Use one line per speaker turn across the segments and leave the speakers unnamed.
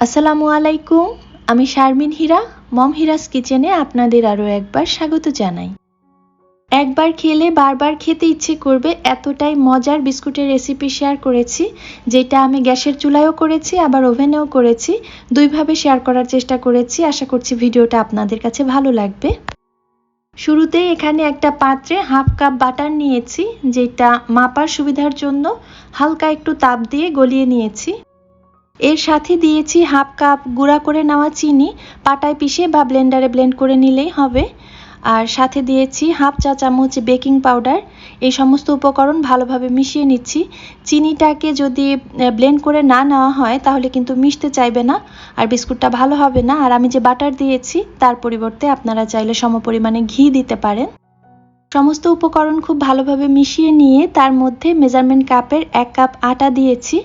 আসসালামু আলাইকুম, আমি শারমিন হীরা, মম হিরাস কিচেনে আপনাদের আরও একবার স্বাগত জানাই। একবার খেলে বারবার খেতে ইচ্ছে করবে এতটাই মজার বিস্কুটের রেসিপি শেয়ার করেছি, যেটা আমি গ্যাসের চুলায়ও করেছি, আবার ওভেনেও করেছি। দুইভাবে শেয়ার করার চেষ্টা করেছি, আশা করছি ভিডিওটা আপনাদের কাছে ভালো লাগবে। শুরুতেই এখানে একটা পাত্রে হাফ কাপ বাটার নিয়েছি, যেটা মাপার সুবিধার জন্য হালকা একটু তাপ দিয়ে গলিয়ে নিয়েছি। এর সাথে দিয়েছি হাফ কাপ গুঁড়া করে নেওয়া চিনি, পাটায় পিষে বা ব্লেন্ডারে ব্লেন্ড করে নিলেই হবে। আর সাথে দিয়েছি হাফ চা চামচ বেকিং পাউডার। এই সমস্ত উপকরণ ভালোভাবে মিশিয়ে নিচ্ছি। চিনিটাকে যদি ব্লেন্ড করে না নেওয়া হয়, তাহলে কিন্তু মিশতে চাইবে না, আর বিস্কুটটা ভালো হবে না। আর আমি যে বাটার দিয়েছি, তার পরিবর্তে আপনারা চাইলে সমপরিমাণে ঘি দিতে পারেন। সমস্ত উপকরণ খুব ভালোভাবে মিশিয়ে নিয়ে তার মধ্যে মেজারমেন্ট কাপের এক কাপ আটা দিয়েছি।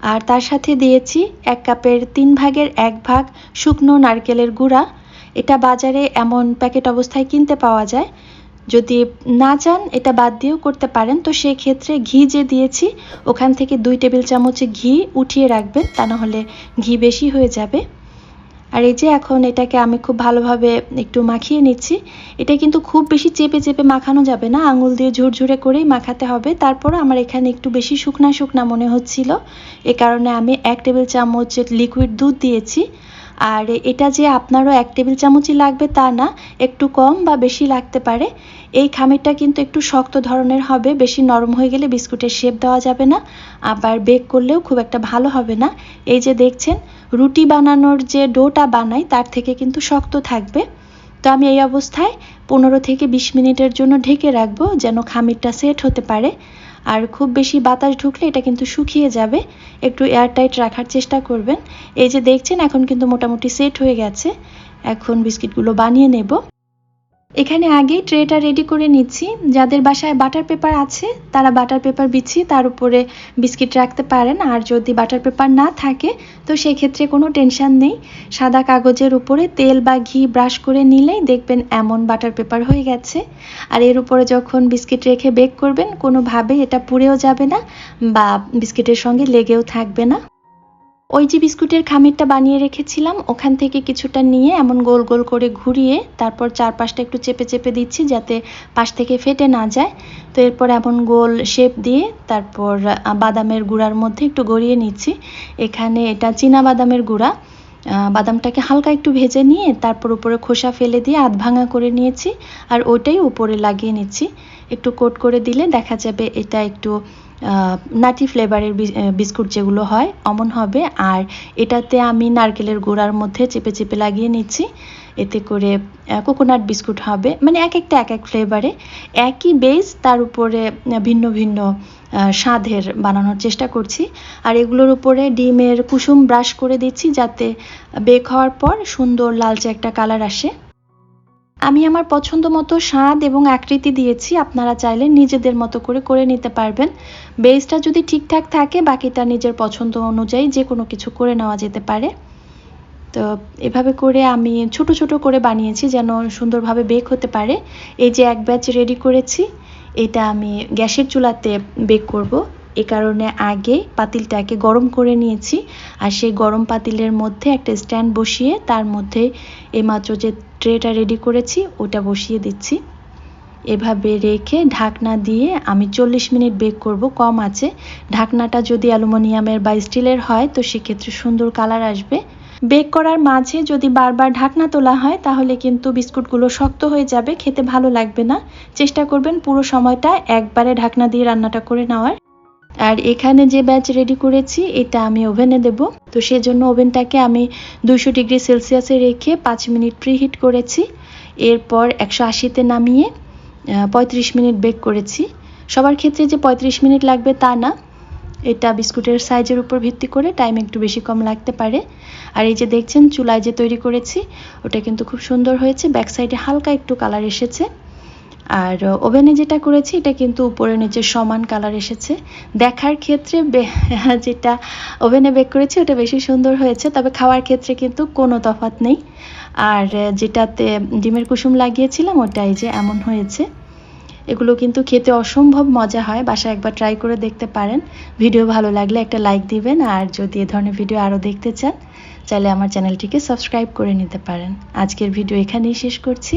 আর তার সাথে দিয়েছি এক কাপের তিন ভাগের এক ভাগ শুকনো নারকেলের গুঁড়া। এটা বাজারে এমন প্যাকেট অবস্থায় কিনতে পাওয়া যায়। যদি না চান, এটা বাদ দিয়েও করতে পারেন। তো সেই ক্ষেত্রে ঘি যে দিয়েছি, ওখান থেকে দুই টেবিল চামচ ঘি উঠিয়ে রাখবেন। তা নাহলে ঘি বেশি হয়ে যাবে। আর এই যে এখন এটাকে আমি খুব ভালোভাবে একটু মাখিয়ে নিচ্ছি, এটা কিন্তু খুব বেশি চেপে চেপে মাখানো যাবে না, আঙুল দিয়ে ঝুরঝুরে করেই মাখাতে হবে। তারপর আমার এখানে একটু বেশি শুকনা শুকনা মনে হচ্ছিল, এ কারণে আমি এক টেবিল চামচ লিকুইড দুধ দিয়েছি। আর এটা যে আপনারও এক টেবিল চামচই লাগবে তা না, একটু কম বা বেশি লাগতে পারে। এই খামিরটা কিন্তু একটু শক্ত ধরনের হবে, বেশি নরম হয়ে গেলে বিস্কুটের শেপ দেওয়া যাবে না। আবার বেক করলেও খুব একটা ভালো হবে না। এই যে দেখছেন, রুটি বানানোর যে ডোটা বানাই, তার থেকে কিন্তু শক্ত থাকবে। তো আমি এই অবস্থায় পনেরো থেকে বিশ মিনিটের জন্য ঢেকে রাখব, যেন খামিরটা সেট হতে পারে। আর খুব বেশি বাতাস ঢুকলে এটা কিন্তু শুকিয়ে যাবে। একটু এয়ারটাইট রাখার চেষ্টা করবেন। এই যে দেখছেন, এখন কিন্তু মোটামুটি সেট হয়ে গেছে। এখন বিস্কিটগুলো বানিয়ে নেব। এখানে আগেই ট্রেটা রেডি করে নিচ্ছি। যাদের বাসায় বাটার পেপার আছে, তারা বাটার পেপার বিছিয়ে তার উপরে বিস্কিট রাখতে পারেন। আর যদি বাটার পেপার না থাকে, তো সেক্ষেত্রে কোনো টেনশন নেই। সাদা কাগজের উপরে তেল বা ঘি ব্রাশ করে নিলেই দেখবেন এমন বাটার পেপার হয়ে গেছে। আর এর উপরে যখন বিস্কিট রেখে বেক করবেন কোনোভাবেই এটা পুড়েও যাবে না বা বিস্কিটের সঙ্গে লেগেও থাকবে না। ওই যে বিস্কুটের খামিরটা বানিয়ে রেখেছিলাম, ওখান থেকে কিছুটা নিয়ে এমন গোল গোল করে ঘুরিয়ে তারপর চারপাশটা একটু চেপে চেপে দিচ্ছি যাতে পাশ থেকে ফেটে না যায়। তো এরপর এমন গোল শেপ দিয়ে তারপর বাদামের গুঁড়ার মধ্যে একটু গড়িয়ে নিচ্ছি। এখানে এটা চীনা বাদামের গুঁড়া। বাদামটাকে হালকা একটু ভেজে নিয়ে তারপর উপরে খোসা ফেলে দিয়ে আধ ভাঙা করে নিয়েছি, আর ওইটাই উপরে লাগিয়ে নিচ্ছি। একটু কোট করে দিলে দেখা যাবে এটা একটু নাটি ফ্লেভারের বিস্কুট যেগুলো হয়, অমন হবে। আর এটাতে আমি নারকেলের গুঁড়ার মধ্যে চেপে চেপে লাগিয়ে নিচ্ছি। এতে করে কোকোনাট বিস্কুট হবে। মানে এক একটা, এক এক ফ্লেভারে একই বেস তার উপরে ভিন্ন ভিন্ন স্বাদের বানানোর চেষ্টা করছি। আর এগুলোর উপরে ডিমের কুসুম ব্রাশ করে দিচ্ছি যাতে বেক হওয়ার পর সুন্দর লালচে একটা কালার আসে। আমি আমার পছন্দ মতো স্বাদ এবং আকৃতি দিয়েছি, আপনারা চাইলে নিজেদের মতো করে করে নিতে পারবেন। বেসটা যদি ঠিকঠাক থাকে, বাকিটা নিজের পছন্দ অনুযায়ী যে কোনো কিছু করে নেওয়া যেতে পারে। তো এভাবে করে আমি ছোট ছোট করে বানিয়েছি যেন সুন্দরভাবে বেক হতে পারে। এই যে এক ব্যাচ রেডি করেছি, এটা আমি গ্যাসের চুলাতে বেক করব। এ কারণে আগে পাতিলটাকে গরম করে নিয়েছি আর সেই গরম পাতিলের মধ্যে একটা স্ট্যান্ড বসিয়ে তার মধ্যে এইমাত্র যে ট্রেটা রেডি করেছি ওটা বসিয়ে দিচ্ছি। এভাবে রেখে ঢাকনা দিয়ে আমি চল্লিশ মিনিট বেক করব, কম আছে। ঢাকনাটা যদি অ্যালুমিনিয়ামের বা স্টিলের হয় তো সেক্ষেত্রে সুন্দর কালার আসবে। বেক করার মাঝে যদি বারবার ঢাকনা তোলা হয় তাহলে কিন্তু বিস্কুটগুলো শক্ত হয়ে যাবে, খেতে ভালো লাগবে না। চেষ্টা করবেন পুরো সময়টা একবারে ঢাকনা দিয়ে রান্নাটা করে নেওয়ার। আর এখানে যে ব্যাচ রেডি করেছি, এটা আমি ওভেনে দেব। তো সেজন্য ওভেনটাকে আমি দুশো ডিগ্রি সেলসিয়াসে রেখে পাঁচ মিনিট প্রিহিট করেছি। এরপর একশো আশিতে নামিয়ে পঁয়ত্রিশ মিনিট বেক করেছি। সবার ক্ষেত্রে যে পঁয়ত্রিশ মিনিট লাগবে তা না। এটা বিস্কুটের সাইজের উপর ভিত্তি করে টাইম একটু বেশি কম লাগতে পারে। আর এই যে দেখছেন, চুলায় যে তৈরি করেছি, ওটা কিন্তু খুব সুন্দর হয়েছে। ব্যাক সাইডে হালকা একটু কালার এসেছে। আর ওভেনে যেটা করেছি, এটা কিন্তু উপরে নিচে সমান কালার এসেছে। দেখার ক্ষেত্রে যেটা ওভেনে বেক করেছি, ওটা বেশি সুন্দর হয়েছে, তবে খাওয়ার ক্ষেত্রে কিন্তু কোনো তফাত নেই। আর যেটাতে ডিমের কুসুম লাগিয়েছিলাম, ওটাই যে এমন হয়েছে। এগুলো কিন্তু খেতে অসম্ভব মজা হয়, বাসায় একবার ট্রাই করে দেখতে পারেন। ভিডিও ভালো লাগলে একটা লাইক দিবেন, আর যদি এ ধরনের ভিডিও আরও দেখতে চান, চাইলে আমার চ্যানেলটিকে সাবস্ক্রাইব করে নিতে পারেন। আজকের ভিডিও এখানেই শেষ করছি।